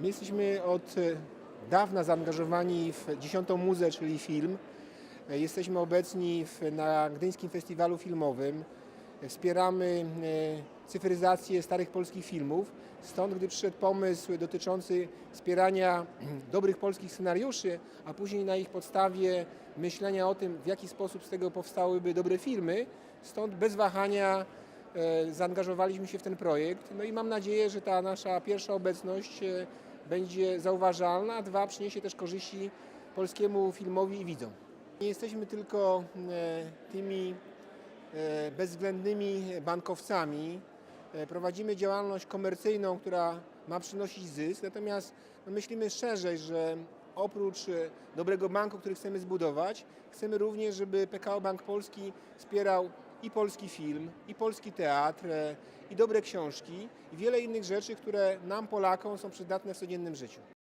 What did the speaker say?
My jesteśmy od e, dawna zaangażowani w dziesiątą muzę, czyli film. E, Jesteśmy obecni w, na Gdyńskim Festiwalu Filmowym. E, Wspieramy cyfryzację starych polskich filmów. Stąd, gdy przyszedł pomysł dotyczący wspierania dobrych polskich scenariuszy, a później na ich podstawie myślenia o tym, w jaki sposób z tego powstałyby dobre filmy, stąd bez wahania zaangażowaliśmy się w ten projekt. No i mam nadzieję, że ta nasza pierwsza obecność e, będzie zauważalna, a dwa przyniesie też korzyści polskiemu filmowi i widzom. Nie jesteśmy tylko e, tymi e, bezwzględnymi bankowcami. E, Prowadzimy działalność komercyjną, która ma przynosić zysk, natomiast no, myślimy szerzej, że oprócz e, dobrego banku, który chcemy zbudować, chcemy również, żeby PKO Bank Polski wspierał i polski film, i polski teatr, e, i dobre książki, i wiele innych rzeczy, które nam, Polakom, są przydatne w codziennym życiu.